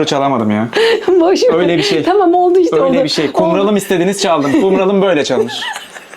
akoru çalamadım ya. Boş ver. Öyle bir şey. Tamam oldu işte oldu. Öyle bir şey. Kumralım istediniz çaldım. Kumralım böyle çalınır.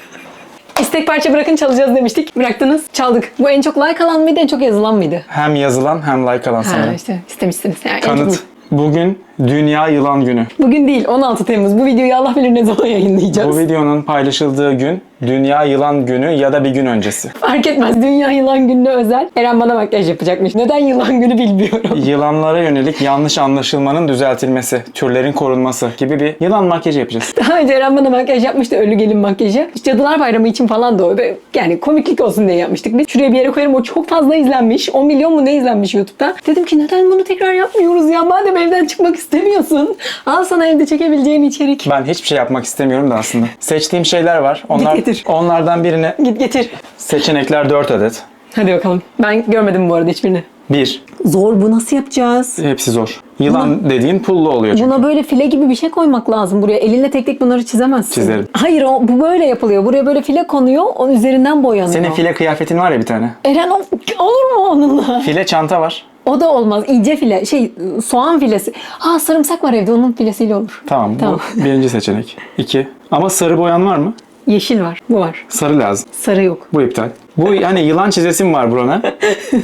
İstek parça bırakın çalacağız demiştik. Bıraktınız çaldık. Bu en çok like alan mıydı en çok yazılan mıydı? Hem yazılan hem like alan Ha sanırım. işte istemişsiniz. Yani çok- Kanıt. Bugün Dünya Yılan Günü. Bugün değil 16 Temmuz. Bu videoyu Allah bilir ne zaman yayınlayacağız. Bu videonun paylaşıldığı gün Dünya Yılan Günü ya da bir gün öncesi. Fark etmez. Dünya Yılan Günü'ne özel. Eren bana makyaj yapacakmış. Neden Yılan Günü bilmiyorum. Yılanlara yönelik yanlış anlaşılmanın düzeltilmesi, türlerin korunması gibi bir yılan makyajı yapacağız. Daha önce Eren bana makyaj yapmıştı. Ölü gelin makyajı. İşte Cadılar Bayramı için falan da o. Yani komiklik olsun diye yapmıştık. Biz şuraya bir yere koyarım. O çok fazla izlenmiş. 10 milyon mu ne izlenmiş YouTube'da. Dedim ki neden bunu tekrar yapmıyoruz ya? Madem evden çıkmak istemiyorsun. Al sana evde çekebileceğin içerik. Ben hiçbir şey yapmak istemiyorum da aslında. Seçtiğim şeyler var. Onlar, Git getir. onlardan birine Git getir. seçenekler 4 adet. Hadi bakalım. Ben görmedim bu arada hiçbirini. 1. Zor bu nasıl yapacağız? Hepsi zor. Yılan dediğin pullu oluyor çünkü. Buna böyle file gibi bir şey koymak lazım buraya. Elinle tek tek bunları çizemezsin. Çizerim. Hayır o, bu böyle yapılıyor. Buraya böyle file konuyor. Onun üzerinden boyanıyor. Senin file kıyafetin var ya bir tane. Eren o- olur mu onunla? File çanta var. O da olmaz. İnce file. Şey soğan filesi. Ha sarımsak var evde. Onun filesiyle olur. Tamam, Tamam. bu birinci seçenek. 2. Ama sarı boyan var mı? Yeşil var. Bu var. Sarı lazım. Sarı yok. Bu iptal. Bu hani yılan çizesim var burana.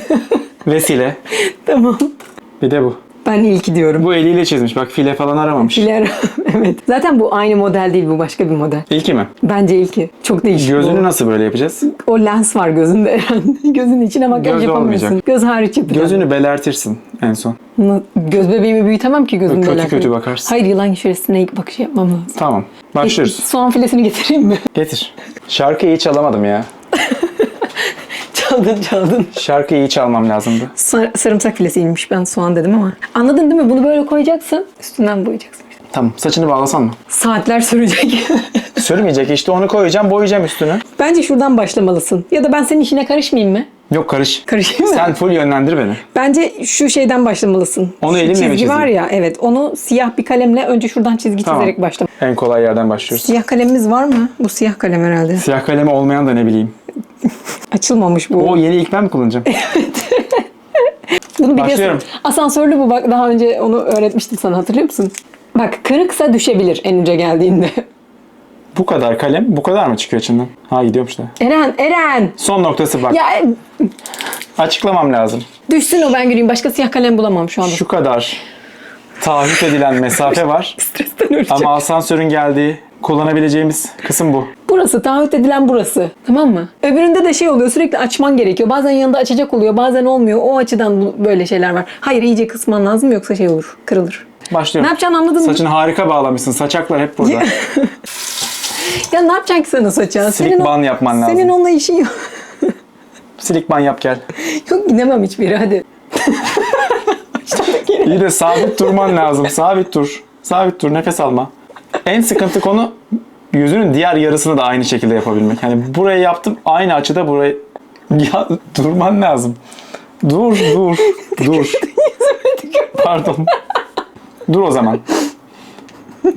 Vesile. Tamam. Bir de bu. Ben ilki diyorum. Bu eliyle çizmiş. Bak file falan aramamış. File evet. Zaten bu aynı model değil. Bu başka bir model. İlki mi? Bence ilki. Çok değişik Gözünü bu. nasıl böyle yapacağız? O lens var gözünde Eren. Gözün içine makyaj Göz yapamıyorsun. olmayacak. Göz hariç yapacağım. Gözünü belertirsin en son. Göz bebeğimi büyütemem ki gözümde. Kötü alakalı. kötü bakarsın. Hayır yılan şöyle snake bakışı yapmam lazım. Tamam. Başlıyoruz. Soğan filesini getireyim mi? Getir. Şarkıyı iyi çalamadım ya. Çaldın çaldın. Şarkıyı iyi çalmam lazımdı. Sar- sarımsak filesiymiş ben soğan dedim ama. Anladın değil mi? Bunu böyle koyacaksın. Üstünden boyayacaksın. Tamam. Saçını bağlasan mı? Saatler sürecek. Sürmeyecek işte onu koyacağım boyayacağım üstünü. Bence şuradan başlamalısın. Ya da ben senin işine karışmayayım mı? Yok karış. Karışayım mı? Sen full yönlendir beni. Bence şu şeyden başlamalısın. Onu Şu elimle mi çizgi çizeyim? var ya evet onu siyah bir kalemle önce şuradan çizgi Tamam. çizerek başla. En kolay yerden başlıyoruz. Siyah kalemimiz var mı? Bu siyah kalem herhalde. Siyah kalemi olmayan da ne bileyim. Açılmamış bu. O yeni ilk ben mi kullanacağım? Bunu biliyorsun. Başlıyorum. Asansörlü bu bak daha önce onu öğretmiştim sana hatırlıyor musun? Bak kırıksa düşebilir en uca geldiğinde. bu kadar kalem bu kadar mı çıkıyor içinden? Ha gidiyormuş da. Eren, Eren! Son noktası bak. Ya Açıklamam lazım. düşsün o ben göreyim. Başka siyah kalem bulamam şu anda. Şu kadar taahhüt edilen mesafe var. Stresten öleceğim. Ama asansörün geldiği kullanabileceğimiz kısım bu. Burası taahhüt edilen burası. Tamam mı? Öbüründe de şey oluyor sürekli açman gerekiyor. Bazen yanında açacak oluyor bazen olmuyor. O açıdan böyle şeyler var. Hayır iyice kısman lazım yoksa şey olur. Kırılır. Ne Başlıyorum. yapacaksın anladın mı? Saçını harika bağlamışsın. Saçaklar hep burada. Ya ne yapacaksın ki sen o saça? Silik ban yapman lazım. Senin onunla işin yok. Silik ban yap gel. yok gidemem hiçbir hadi. İyi de sabit durman lazım. Sabit dur. Sabit dur. Nefes alma. En sıkıntı konu yüzünün diğer yarısını da aynı şekilde yapabilmek. Yani burayı yaptım aynı açıda burayı ya durman lazım. Dur dur dur. Pardon. Dur o zaman.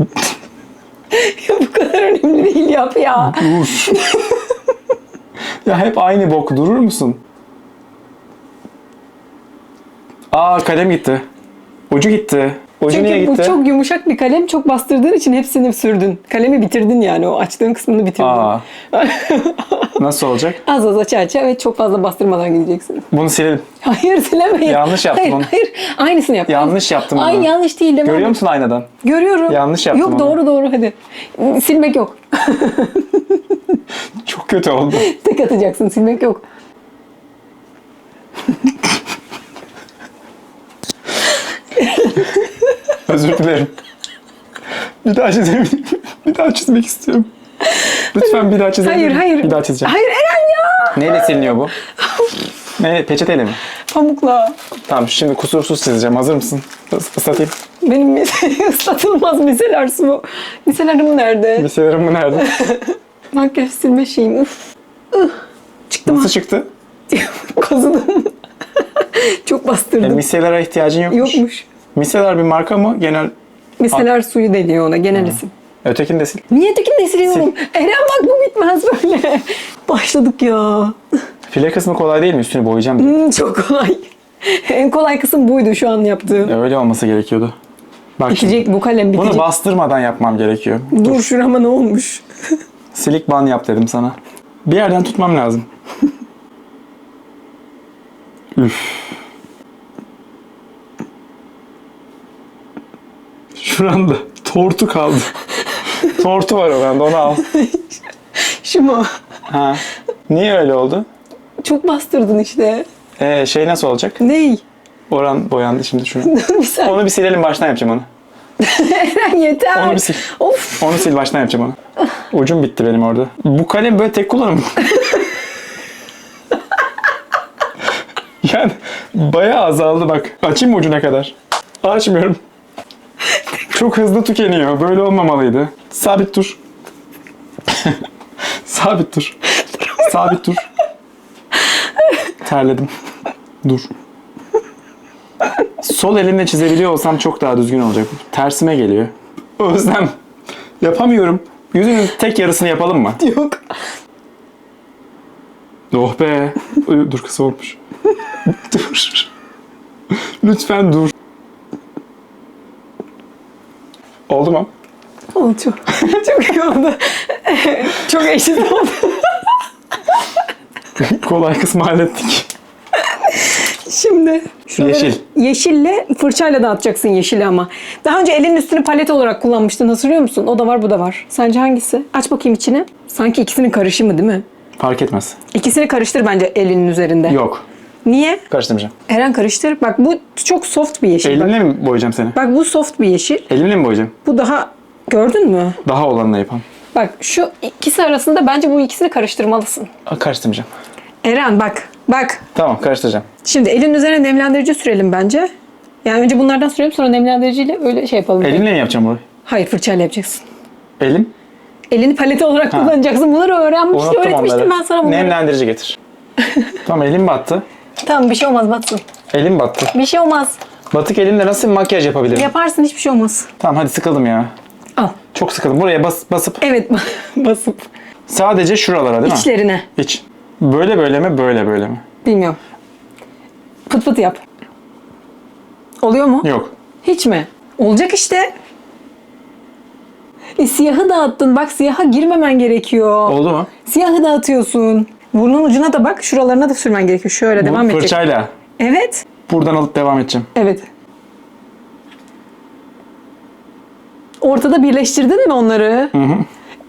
ya bu kadar önemli değil yap ya. Dur. ya hep aynı bok durur musun? Aa kalem gitti. Ucu gitti. Çünkü bu gitti? çok yumuşak bir kalem. Çok bastırdığın için hepsini sürdün. Kalemi bitirdin yani. O açtığın kısmını bitirdin. Aa. Nasıl olacak? az az aça aça ve çok fazla bastırmadan gideceksin. Bunu silelim. Hayır silemeyin. Yanlış yaptım hayır, onu. Hayır Aynısını yap. Yanlış yaptım Ay bunu. yanlış değil devam Görüyor musun aynadan? Görüyorum. Yanlış yaptım Yok onu. doğru doğru hadi. Silmek yok. Çok kötü oldu. Tek atacaksın silmek yok. Özür dilerim. Bir daha çizelim. Bir daha çizmek istiyorum. Lütfen bir daha çizelim. Hayır hayır. Bir daha çizeceğim. Hayır Eren ya. Neyle siliniyor bu? Neyle? Peçeteyle mi? Pamukla. Tamam şimdi kusursuz çizeceğim. Hazır mısın? Is- Islatayım. Benim ıslatılmaz miseler su bu. Miselerim nerede? Liselerim bu nerede? Makyaj silme şeyim. Uf. Ih. Çıktı mı? Nasıl çıktı? Kazıdım. Çok E, bastırdım. miselere ihtiyacın yokmuş. Yokmuş. Miseler bir marka mı? Genel Miseler suyu deniyor ona genel isim. ötekini de sil. Niye ötekini de siliyorum? Eren bak bu bitmez böyle. Başladık ya. File kısmı kolay değil mi? Üstünü boyayacağım. Hmm, çok kolay. en kolay kısım buydu şu an yaptığın. Öyle olması gerekiyordu. Bak şimdi, Bitecek bu kalem bitecek. bunu bastırmadan yapmam gerekiyor. Dur şurama ne olmuş? Silik ban yap dedim sana. Bir yerden tutmam lazım. Üf. Şuranda tortu kaldı. tortu var oranda onu al. Şu mu? Ha. Niye öyle oldu? Çok bastırdın işte. Ee, şey nasıl olacak? Ney? Oran boyandı şimdi şunu. Dur bir saniye. Onu bir silelim baştan yapacağım onu. Eren yeter. Onu bir sil. Of. Onu sil baştan yapacağım onu. Ucum bitti benim orada. Bu kalem böyle tek kullanım. yani bayağı azaldı bak. Açayım mı ucuna kadar? Açmıyorum. Çok hızlı tükeniyor. Böyle olmamalıydı. Sabit dur. Sabit dur. Sabit dur. Terledim. Dur. Sol elimle çizebiliyor olsam çok daha düzgün olacak. Tersime geliyor. Özlem. Yapamıyorum. Yüzünün tek yarısını yapalım mı? Yok. Oh be. Dur kısa olmuş. dur. Lütfen dur. Oldu mu? Oldu çok. çok iyi oldu. çok eşit oldu. Kolay kısmı hallettik. Şimdi şuraları Yeşil. yeşille fırçayla dağıtacaksın yeşili ama. Daha önce elin üstünü palet olarak kullanmıştın hatırlıyor musun? O da var bu da var. Sence hangisi? Aç bakayım içini. Sanki ikisinin karışımı değil mi? Fark etmez. İkisini karıştır bence elinin üzerinde. Yok. Niye? Karıştırmayacağım. Eren karıştır. Bak bu çok soft bir yeşil. Bak, Elimle mi boyayacağım seni? bak bu soft bir yeşil. Elimle mi boyayacağım? Bu daha gördün mü? Daha olanla yapalım. Bak şu ikisi arasında bence bu ikisini karıştırmalısın. Aa, Karıştırmayacağım. Eren bak. Bak. Tamam karıştıracağım. Şimdi elin üzerine nemlendirici sürelim bence. Yani önce bunlardan sürelim sonra nemlendiriciyle öyle şey yapalım. Elimle mi yapacağım burayı? Hayır fırçayla yapacaksın. Elim? Elini paleti olarak kullanacaksın. Bunları öğrenmiştim, öğretmiştim onları. ben sana bunları. Nemlendirici getir. tamam elim battı. Tamam bir şey olmaz batsın. Elim battı. Bir şey olmaz. Batık elimle nasıl bir makyaj yapabilirim? Yaparsın hiçbir şey olmaz. Tamam hadi sıkıldım ya. Al. Çok sıkıldım. Buraya bas, basıp Evet basıp sadece şuralara değil mi? içlerine. İç. Böyle böyle mi böyle böyle mi? Bilmiyorum. Pıt pıt yap. Oluyor mu? Yok. Hiç mi? Olacak işte. E, siyahı dağıttın. Bak siyaha girmemen gerekiyor. Oldu mu? Siyahı dağıtıyorsun. Burnun ucuna da bak. Şuralarına da sürmen gerekiyor. Şöyle devam Bu edecek. fırçayla. Evet. Buradan alıp devam edeceğim. Evet. Ortada birleştirdin mi onları? Hı hı.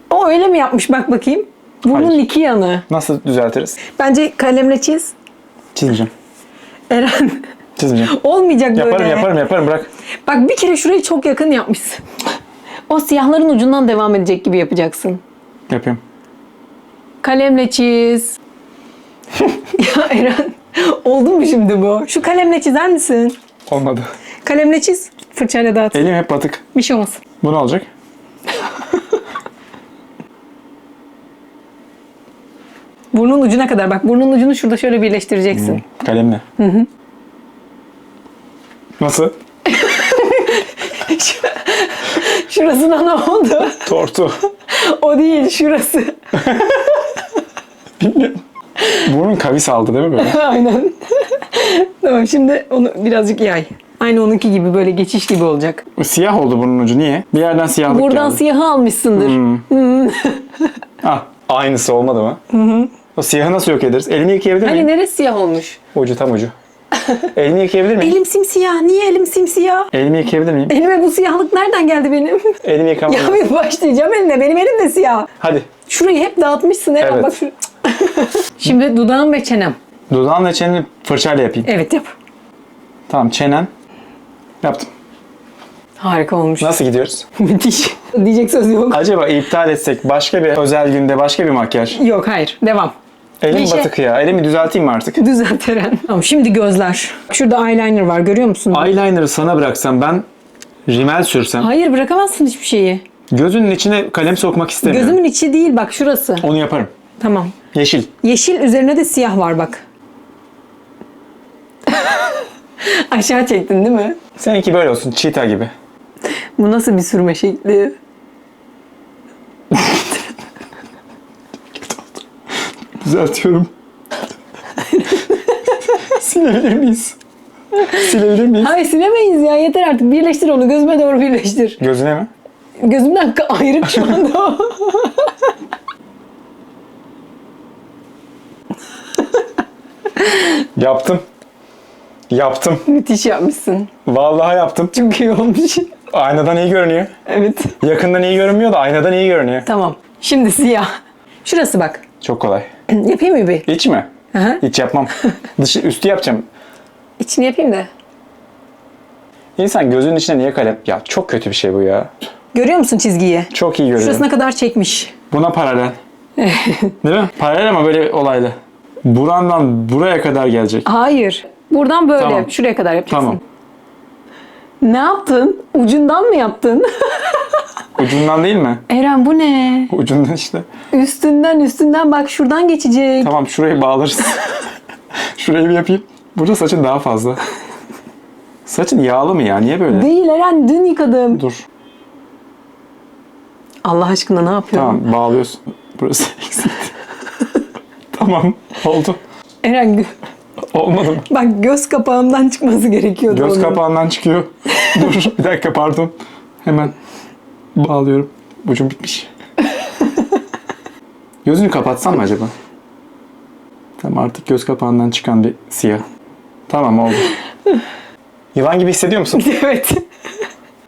O öyle mi yapmış? Bak bakayım. Burnun Hayır. iki yanı. Nasıl düzeltiriz? Bence kalemle çiz. Çizmeyeceğim. Eren. Çizmeyeceğim. Olmayacak böyle. Yaparım yaparım yaparım bırak. Bak bir kere şurayı çok yakın yapmışsın. O siyahların ucundan devam edecek gibi yapacaksın. Yapayım. Kalemle çiz. ya Eren. Oldu mu şimdi bu? Şu kalemle çizer misin? Olmadı. Kalemle çiz. Fırçayla dağıt. Elim hep batık. Bir şey olmaz. Bu ne olacak? Burnun ucuna kadar. Bak burnun ucunu şurada şöyle birleştireceksin. Kalemle. Hı hı. Nasıl? Şurasına ne oldu? Tortu. o değil şurası. Bilmiyorum. Burnun kavis aldı değil mi böyle? Aynen. tamam şimdi onu birazcık yay. Aynı onunki gibi böyle geçiş gibi olacak. Siyah oldu burnun ucu. Niye? Bir yerden siyahlık Buradan geldi. siyahı almışsındır. Ah, aynısı olmadı mı? O siyahı nasıl yok ederiz? Elini yıkayabilir Hani miyim? neresi siyah olmuş? Ucu tam ucu. Elini yıkayabilir miyim? Elim simsiyah. Niye elim simsiyah? Elimi yıkayabilir miyim? Elime bu siyahlık nereden geldi benim? Elimi yıkamam ya bir başlayacağım eline. Benim elim de siyah. Hadi. Şurayı hep dağıtmışsın Eren. Evet. Bak şu... Şimdi dudağım ve çenem. Dudağınla çeneni fırçayla yapayım. Evet yap. Tamam çenen. Yaptım. Harika olmuş. Nasıl gidiyoruz? Müthiş. Diyecek söz yok. Acaba iptal etsek başka bir özel günde başka bir makyaj. Yok hayır. Devam. Elim şey- batık ya. Elimi düzelteyim mi artık? Düzelt Eren. Tamam şimdi gözler. Şurada eyeliner var görüyor musun? Eyeliner'ı sana bıraksam ben rimel sürsem Hayır bırakamazsın hiçbir şeyi. gözünün içine kalem sokmak istemiyorum. Gözümün içi değil bak şurası. Onu yaparım. Tamam. Yeşil. Yeşil üzerine de siyah var bak. Aşağı çektin değil mi? Seninki böyle olsun. Cheetah gibi. Bu nasıl bir sürme şekli? Düzeltiyorum. Silebilir miyiz? Silebilir miyiz? Hayır silemeyiz ya yeter artık birleştir onu gözüme doğru birleştir. Gözüne mi? Gözümden ayrık şu anda Yaptım. Yaptım. Müthiş yapmışsın. Vallahi yaptım. Çok iyi olmuş. Aynadan iyi görünüyor. Evet. Yakından iyi görünmüyor da aynadan iyi görünüyor. Tamam. Şimdi siyah. Şurası bak. Çok kolay. yapayım mı bir? İç mi? Hı hı. İç yapmam. Dışı, üstü yapacağım. İçini yapayım da. İnsan gözünün içine niye kalem? Ya çok kötü bir şey bu ya. Görüyor musun çizgiyi? Çok iyi görünüyor. Şurasına kadar çekmiş. Buna paralel. Değil mi? Paralel ama böyle olaylı. Burandan buraya kadar gelecek. Hayır. Buradan böyle. Tamam. Şuraya kadar yapacaksın. Tamam. Ne yaptın? Ucundan mı yaptın? Ucundan değil mi? Eren bu ne? Ucundan işte. Üstünden üstünden bak şuradan geçecek. Tamam şurayı bağlarız. Şurayı bir yapayım. Burada saçın daha fazla. Saçın yağlı mı ya? Niye böyle? Değil Eren dün yıkadım. Dur. Allah aşkına ne yapıyorsun? Tamam bağlıyorsun. Burası eksikti. Tamam. Oldu. Eren gö- Olmadı mı? bak göz kapağımdan çıkması gerekiyordu Göz onun. kapağından çıkıyor. Dur bir dakika pardon. Hemen bağlıyorum. Ucum bitmiş. Gözünü kapatsan mı acaba? Tamam artık göz kapağından çıkan bir siyah. Tamam oldu. Yılan gibi hissediyor musun? evet.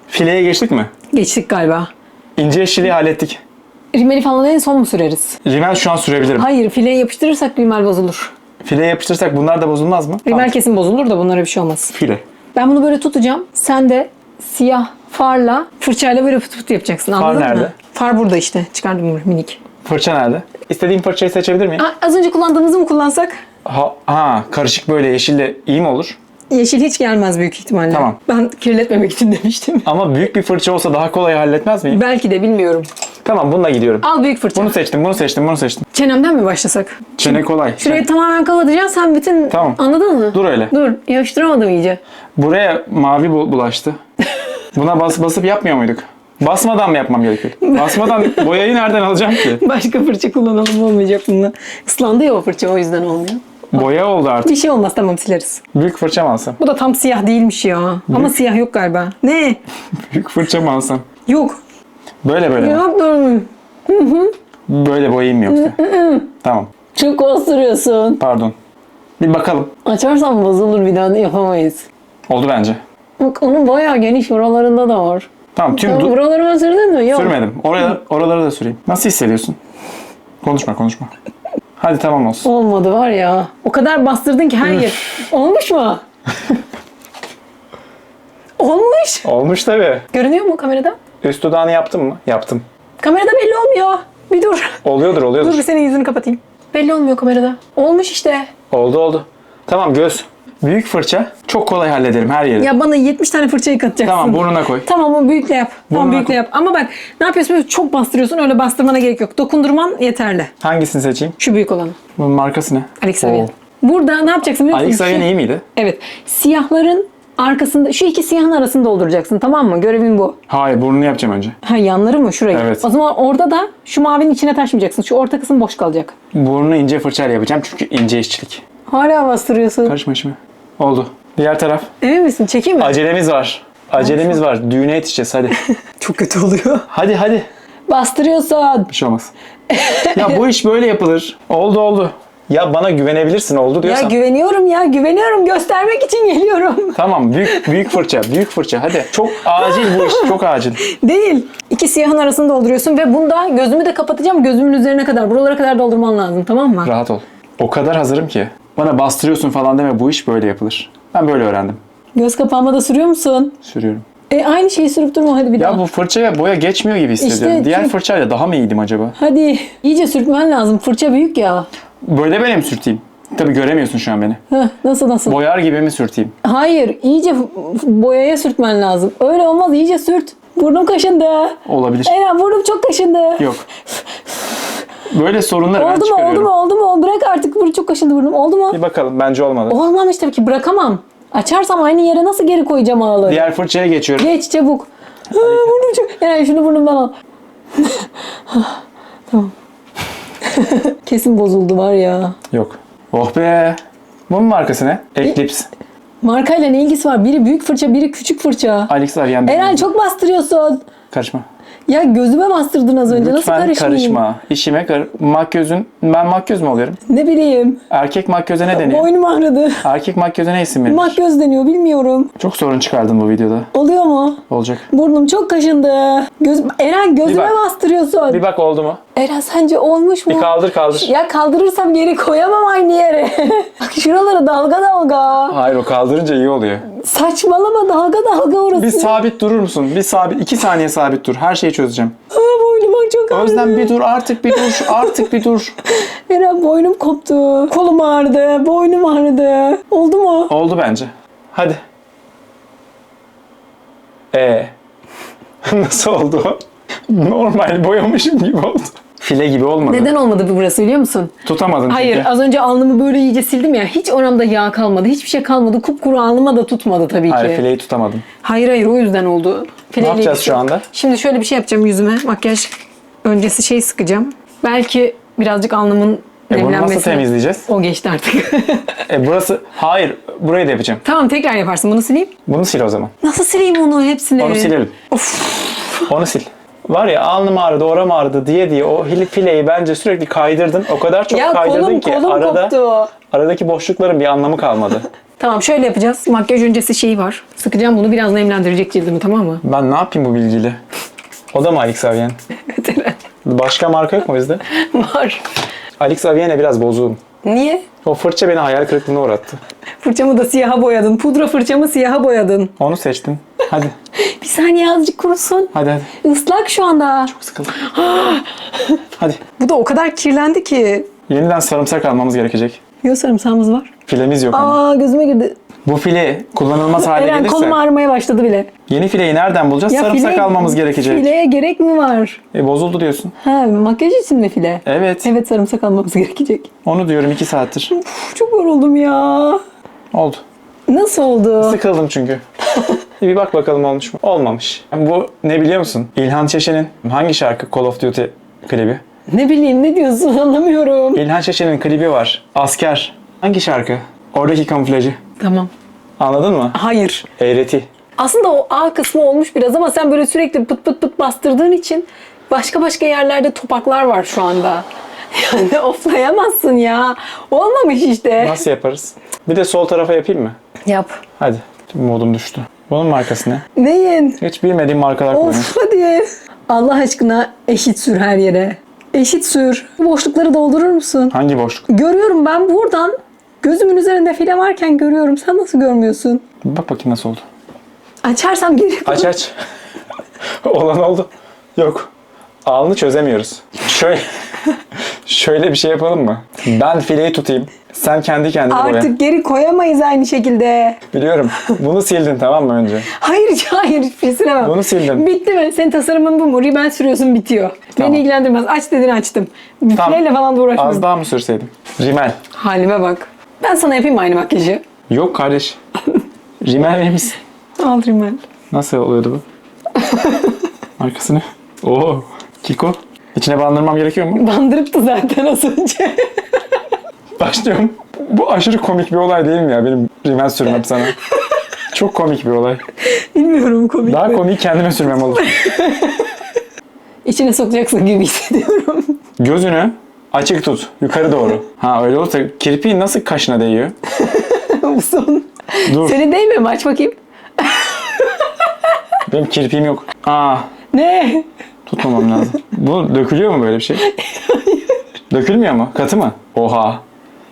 Fileye geçtik mi? Geçtik galiba. İnce işçiliği hallettik. Rimeli falan en son mu süreriz? Rimel şu an sürebilirim. Hayır fileye yapıştırırsak rimel bozulur. Fileye yapıştırsak bunlar da bozulmaz mı? Rimel Tamam. kesin bozulur da bunlara bir şey olmaz. File. Ben bunu böyle tutacağım. Sen de siyah farla fırçayla böyle fıt fıt yapacaksın. Anladın nerede? mı? Far burada işte. Çıkardım minik. Fırça nerede? İstediğim fırçayı seçebilir miyim? Aa, az önce kullandığımızı mı kullansak? Ha, ha, karışık böyle yeşille iyi mi olur? Yeşil hiç gelmez büyük ihtimalle. Tamam. Ben kirletmemek için demiştim. Ama büyük bir fırça olsa daha kolay halletmez miyim? Belki de bilmiyorum. Tamam bununla gidiyorum. Al büyük fırça. Bunu seçtim, bunu seçtim, bunu seçtim. Çenemden mi başlasak? Çene kolay. Şurayı tamamen kapatacaksın sen bütün... Tamam. Anladın mı? Dur öyle. Dur. Yapıştıramadım iyice. Buraya mavi bu- bulaştı. Buna bas basıp yapmıyor muyduk? Basmadan mı yapmam gerekiyor? Basmadan boyayı nereden alacağım ki? Başka fırça kullanalım olmayacak bununla. Islandı ya o fırça o yüzden olmuyor. Boya oldu artık. Bir şey olmaz tamam sileriz. Büyük fırça mı alsam? Bu da tam siyah değilmiş ya. Ama siyah yok galiba. Ne? Büyük fırça mı alsam? Yok. Böyle böyle mi? Yok dur. Böyle boyayayım yoksa? tamam. Çok bastırıyorsun. Pardon. Bir bakalım. Açarsan bozulur bir daha da yapamayız. Oldu bence. Bak onun bayağı geniş oralarında da var. Tamam tüm Sen du- buralarıma sürdün mü? Yok. sürmedim. Oraya, oraları da süreyim. Nasıl hissediyorsun? Konuşma konuşma. Hadi tamam olsun. Olmadı var ya. O kadar bastırdın ki her yer. Olmuş mu? Olmuş. Olmuş tabii. Görünüyor mu kamerada? Üst dudağını yaptın mı? Yaptım. Kamerada belli olmuyor. Bir dur. Oluyordur oluyordur. Dur bir senin yüzünü kapatayım. Belli olmuyor kamerada. Olmuş işte. Oldu oldu. Tamam göz. Büyük fırça. Çok kolay hallederim her yeri. Ya bana 70 tane fırça yıkatacaksın. Tamam burnuna koy. Tamam o büyükle yap. Tamam Burnuna büyükle koy. yap. Ama bak ne yapıyorsun? Böyle çok bastırıyorsun. Öyle bastırmana gerek yok. Dokundurman yeterli. Hangisini seçeyim? Şu büyük olanı. Bunun markası ne? Alex Avian. Burada ne yapacaksın biliyor musun? Alex Avian Şu- iyi miydi? Evet. Siyahların arkasında, şu iki siyahın arasını dolduracaksın tamam mı? Görevin bu. Hayır burnunu yapacağım önce. Ha yanları mı? Şurayı. Evet. O zaman orada da şu mavinin içine taşmayacaksın. Şu orta kısım boş kalacak. Burnunu ince fırçayla yapacağım çünkü ince işçilik. Hala bastırıyorsun. Karışma işime. Oldu. Diğer taraf. Emin misin? Çekeyim mi? Acelemiz var. Acelemiz var. Düğüne yetişeceğiz hadi. Çok kötü oluyor. hadi hadi. Bastırıyorsun. Bir şey olmaz. ya bu iş böyle yapılır. Oldu oldu. Ya bana güvenebilirsin oldu Ya diyorsan. güveniyorum ya güveniyorum. Göstermek için geliyorum. tamam büyük büyük fırça büyük fırça hadi. Çok acil bu iş çok acil. Değil. İki siyahın arasını dolduruyorsun ve bunda gözümü de kapatacağım. Gözümün üzerine kadar, buralara kadar doldurman lazım tamam mı? Rahat ol. O kadar hazırım ki. Bana bastırıyorsun falan deme bu iş böyle yapılır. Ben böyle öğrendim. Göz kapağıma da sürüyor musun? Sürüyorum. E aynı şeyi sürüp durma hadi bir daha. Ya bu fırçaya boya geçmiyor gibi hissediyorum. İşte Diğer çünkü- fırçayla daha mı iyiydim acaba? Hadi iyice sürtmen lazım. Fırça büyük ya. Böyle böyle mi sürteyim? Tabii göremiyorsun şu an beni. Heh, nasıl nasıl? Boyar gibi mi sürteyim? Hayır, iyice boyaya sürtmen lazım. Öyle olmaz, iyice sürt. Burnum kaşındı. Olabilir. Eren burnum çok kaşındı. Yok. Böyle sorunları ben oldu mu, oldu çıkarıyorum. mu, oldu mu? Bırak artık, burnum çok kaşındı burnum. Oldu mu? Bir bakalım bence olmadı. Olmamış tabii ki, bırakamam. Açarsam aynı yere nasıl geri koyacağım ağları? Diğer fırçaya geçiyorum. Geç çabuk. Aa, burnum çok... Eren şunu burnumdan al. tamam. Kesin bozuldu var ya. Yok. Oh be. Bunun markası ne? Eclipse. Markayla ne ilgisi var? Biri büyük fırça, biri küçük fırça. Alex Ariyen. Eren çok bastırıyorsun. Karışma. Ya gözüme bastırdın az önce. Nasıl Lütfen karışmayayım? karışma. İşime kar... Makyözün... Ben makyöz mü oluyorum? Ne bileyim. Erkek makyöze ne deniyor? Boynum ağrıdı. Erkek makyöze ne isim verilir? Makyöz deniyor bilmiyorum. Çok sorun çıkardın bu videoda. Oluyor mu? Olacak. Burnum çok kaşındı. Göz... Eren gözüme Bir bak. bastırıyorsun. Bir bak oldu mu? Eren sence olmuş mu? Bir kaldır kaldır. Ya kaldırırsam geri koyamam aynı yere. Bak şuralara dalga dalga. Hayır o kaldırınca iyi oluyor. Saçmalama dalga dalga orası. Bir sabit durur musun? Bir sabit, iki saniye sabit dur. Her şeyi çözeceğim. Aa, boynum çok ağrıdı. Özlem bir dur, artık bir dur, artık bir dur. Eren boynum koptu. Kolum ağrıdı. Boynum ağrıdı. Oldu mu? Oldu bence. Hadi. Ee. Nasıl oldu? Normal boyamışım gibi oldu. File gibi olmadı. Neden olmadı bu burası biliyor musun? Tutamadın Hayır çünkü. az önce alnımı böyle iyice sildim ya. Hiç oramda yağ kalmadı. Hiçbir şey kalmadı. Kupkuru alnıma da tutmadı tabii ki. Hayır fileyi tutamadım. Hayır hayır o yüzden oldu. Fileyle yapacağız ilgisi şu anda? Şimdi şöyle bir şey yapacağım yüzüme. Makyaj öncesi şey sıkacağım. Belki birazcık alnımın E bunu nasıl temizleyeceğiz? O geçti artık. E burası... Hayır, burayı da yapacağım. tamam tekrar yaparsın. Bunu sileyim. Bunu sil o zaman. Nasıl sileyim onu hepsini? Onu silelim. Of. Onu sil. Var ya alnım ağrıdı, oram ağrıdı diye diye o fileyi bence sürekli kaydırdın. O kadar çok Ya kaydırdın kolum ki kolum arada koptu. aradaki boşlukların bir anlamı kalmadı. Tamam şöyle yapacağız. Makyaj öncesi şeyi var. Sıkacağım bunu biraz nemlendirecek cildimi tamam mı? Ben ne yapayım bu bilgiyle? O da mı Alex Avyen? Başka marka yok mu bizde? var. Alex Avyen'e biraz bozuğum. Niye? O fırça beni hayal kırıklığına uğrattı. Fırçamı da siyaha boyadın. Pudra fırçamı siyaha boyadın. Onu seçtim. Hadi. Bir saniye azıcık kurusun. Hadi hadi. Islak şu anda. Sıkıldım. hadi. Bu da o kadar kirlendi ki. Yeniden sarımsak almamız gerekecek. Yok sarımsağımız var. Filemiz yok ama. Aa gözüme girdi. Bu file kullanılmaz hale Eren gelirse kolum ağrımaya başladı bile. yeni fileyi nereden bulacağız? Sarımsak file- almamız gerekecek. Fileye gerek mi var? E bozuldu diyorsun. Ha makyaj için mi file? Evet. Evet sarımsak almamız gerekecek. Onu diyorum iki saattir. Uf, çok yoruldum ya. Oldu. Nasıl oldu? Sıkıldım çünkü. Bir bak bakalım olmuş mu? Olmamış. Bu ne biliyor musun? İlhan Çeşen'in hangi şarkı Call of Duty klibi? Ne bileyim ne diyorsun anlamıyorum. İlhan Çeşen'in klibi var. Asker. Hangi şarkı? Oradaki kamuflajı. Tamam. Anladın mı? Hayır. Eğreti. Aslında o A kısmı olmuş biraz ama sen böyle sürekli pıt pıt pıt bastırdığın için başka başka yerlerde topaklar var şu anda. Yani oflayamazsın ya. Olmamış işte. Nasıl yaparız? Bir de sol tarafa yapayım mı? Yap. Hadi. Modum düştü. Bunun markası ne? Neyin? Hiç bilmediğim markalar kullanıyorum. Of hadi. Allah aşkına eşit sür her yere. Eşit sür. Boşlukları doldurur musun? Hangi boşluk? Görüyorum ben buradan. Gözümün üzerinde file varken görüyorum. Sen nasıl görmüyorsun? Bak bakayım nasıl oldu. Açarsam geri Aç aç. Olan oldu. Yok. Alnı çözemiyoruz. Şöyle şöyle bir şey yapalım mı? Ben fileyi tutayım. Sen kendi kendine boya. Artık geri koyamayız aynı şekilde. Biliyorum. Bunu sildin tamam mı önce? Hayır hayır silemem. Bunu sildim. Bitti mi? Senin tasarımın bu mu? Ribbon sürüyorsun bitiyor. Tamam. Beni ilgilendirmez. Aç dedin açtım. Tamam. fileyle falan da uğraşmam. Az daha mı sürseydim? Rimel. Halime bak. Ben sana yapayım aynı makyajı? Yok kardeş. Rimel verir misin? Al rimel. Nasıl oluyordu bu? Arkasını. Oo. Kiko. İçine bandırmam gerekiyor mu? Bandırıptı zaten az önce. Başlıyorum. Bu aşırı komik bir olay değil mi ya benim rimel sürmem sana? Çok komik bir olay. Bilmiyorum komik Daha mi? komik kendime sürmem olur. İçine sokacaksın gibi hissediyorum. Gözünü açık tut. Yukarı doğru. Ha öyle olursa kirpiğin nasıl kaşına değiyor? Bu son. Dur. Senin değil mi? Aç bakayım. Benim kirpiğim yok. Aa Ne? Tutmamam lazım. Bu dökülüyor mu böyle bir şey? Dökülmüyor mu? Katı mı? Oha.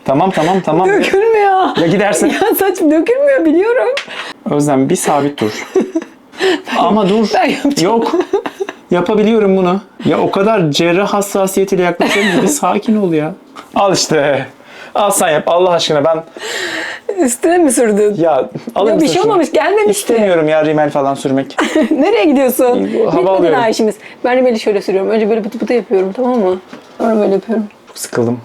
Tamam tamam tamam. Dökülmüyor. Ya gidersin. Ya saçım dökülmüyor biliyorum. Özlem bir sabit dur. Ama dur. Ben yapacağım. Yok. Yapabiliyorum bunu. Ya o kadar cerrah hassasiyetiyle yaklaşıyorum ki sakin ol ya. Al işte. Al sen yap Allah aşkına ben Üstüne mi sürdün? ya alır Ya bir mısın şey şunu? olmamış gelmemiş ki. İstemiyorum ya rimel falan sürmek. Nereye gidiyorsun? Hava Bitmedi alıyorum. daha işimiz. Ben rimeli şöyle sürüyorum. Önce böyle pıtı pıtı yapıyorum tamam mı? Sonra böyle yapıyorum. Sıkıldım.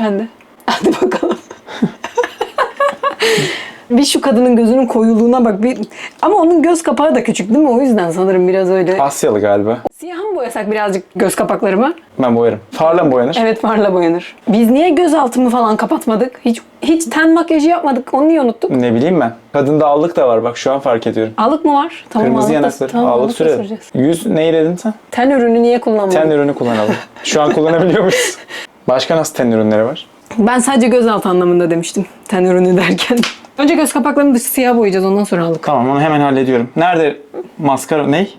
Ben de. Hadi bakalım. Bir şu kadının gözünün koyuluğuna bak. Bir... Ama onun göz kapağı da küçük değil mi? O yüzden sanırım biraz öyle. Asyalı galiba. Siyah mı boyasak birazcık göz kapaklarımı? Ben boyarım. Farla mı boyanır? Evet farla boyanır. Biz niye göz altımı falan kapatmadık? Hiç hiç ten makyajı yapmadık. Onu niye unuttuk? Ne bileyim ben. Kadında allık da var bak şu an fark ediyorum. Allık mı var? Tamam, Kırmızı yanakları. tamam, allık süreceğiz. Yüz neyi dedin sen? Ten ürünü niye kullanmadık? Ten ürünü kullanalım. Şu an kullanabiliyor muyuz? Başka nasıl ten ürünleri var? Ben sadece göz altı anlamında demiştim. Ten ürünü derken. Önce göz kapaklarını dışı siyah boyayacağız ondan sonra allık. Tamam onu hemen hallediyorum. Nerede maskara? Ney?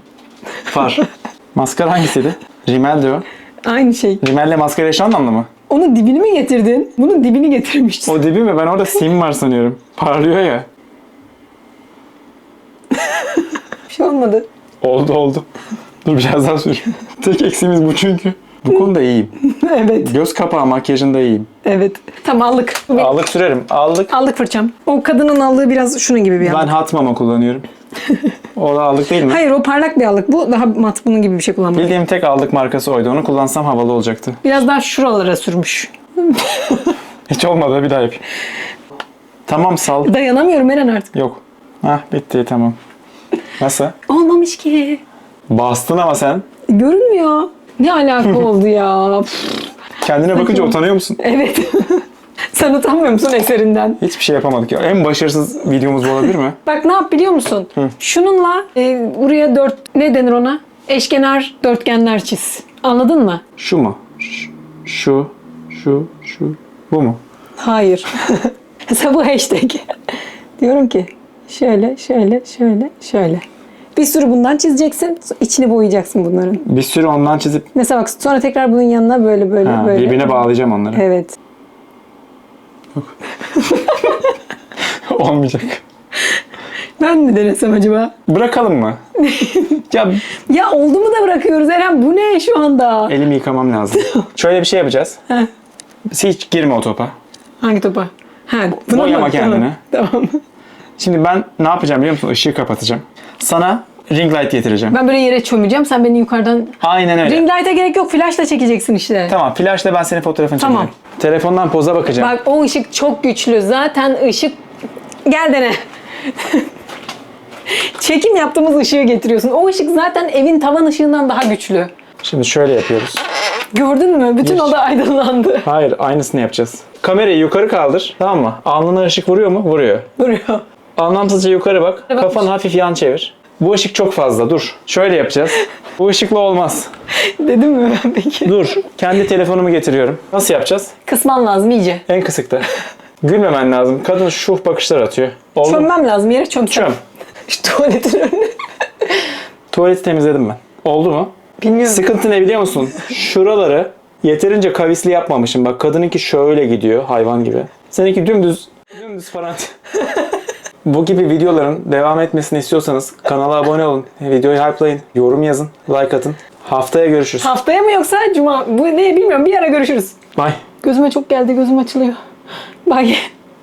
Far. maskara hangisiydi? Rimel diyor. Aynı şey. Rimelle maskara eş anlamlı mı? Onun dibini mi getirdin? Bunun dibini getirmişsin. O dibi mi? Ben orada sim var sanıyorum. Parlıyor ya. Bir şey olmadı. Oldu oldu. Dur biraz daha sür. Tek eksiğimiz bu çünkü. Bu konuda iyiyim. evet. Göz kapağı makyajında iyiyim. Evet. Tamam allık. Allık sürerim. Allık. Allık fırçam. O kadının allığı biraz şunun gibi bir Ben allık. hat mama kullanıyorum. O da allık değil mi? Hayır o parlak bir allık. Bu daha mat bunun gibi bir şey kullanmak. Bildiğim tek allık markası oydu. Onu kullansam havalı olacaktı. Biraz daha şuralara sürmüş. Hiç olmadı bir daha yapayım. Tamam sal. Dayanamıyorum Eren artık. Yok. Hah bitti tamam. Nasıl? Olmamış ki. Bastın ama sen. Görünmüyor. Ne alaka oldu ya? Kendine bakınca utanıyor musun? evet. Sen utanmıyor musun eserinden? Hiçbir şey yapamadık ya. En başarısız videomuz bu olabilir mi? Bak ne yap biliyor musun? Şununla e, buraya dört ne denir ona? Eşkenar dörtgenler çiz. Anladın mı? Şu mu? Ş- Şu, şu, şu. Bu mu? Hayır. Mesela bu hashtag. Diyorum ki şöyle, şöyle, şöyle, şöyle. Bir sürü bundan çizeceksin. içini boyayacaksın bunların. Bir sürü ondan çizip Mesela bak sonra tekrar bunun yanına böyle böyle ha, böyle. birbirine bağlayacağım onları. Evet. Olmayacak. Ben mi denesem acaba? Bırakalım mı? ya Ya oldu mu da bırakıyoruz Eren? Bu ne şu anda? elimi yıkamam lazım. Şöyle bir şey yapacağız. Hiç girme o topa. Hangi topa? Ha, Boyama mı? kendini. Tamam. tamam. Şimdi ben ne yapacağım biliyor musun? Işığı kapatacağım. Sana ring light getireceğim. Ben böyle yere çömeceğim. Sen beni yukarıdan... Aynen öyle. Ring light'a gerek yok. Flash'la çekeceksin işte. Tamam flashla ben senin fotoğrafını Tamam. çekeceğim. Telefondan poza bakacağım. Bak o ışık çok güçlü. Zaten ışık... Gel dene. Çekim yaptığımız ışığı getiriyorsun. O ışık zaten evin tavan ışığından daha güçlü. Şimdi şöyle yapıyoruz. Gördün mü? Bütün oda aydınlandı. Hayır aynısını yapacağız. Kamerayı yukarı kaldır. Tamam mı? Alnına ışık vuruyor mu? Vuruyor. Duruyor. Anlamsızca yukarı bak. Evet. Kafanı hafif yan çevir. Bu ışık çok fazla. Dur. Şöyle yapacağız. Bu ışıkla olmaz. Dedim mi ben peki? Dur. Kendi telefonumu getiriyorum. Nasıl yapacağız? Kısman lazım iyice. En kısıkta. Gülmemen lazım. Kadın şuh bakışlar atıyor. Oldu? Çömmem lazım yere. Çöm. Şu tuvaletin önüne. Tuvaleti temizledim ben. Oldu mu? Bilmiyorum. Sıkıntı ne biliyor musun? Şuraları yeterince kavisli yapmamışım. Bak kadınınki şöyle gidiyor hayvan gibi. Seninki dümdüz dümdüz falan. Bu gibi videoların devam etmesini istiyorsanız kanala abone olun. Videoyu hype'layın. Yorum yazın. Like atın. Haftaya görüşürüz. Haftaya mı yoksa cuma? Bu ne bilmiyorum. Bir ara görüşürüz. Bye. Gözüme çok geldi. Gözüm açılıyor. Bye.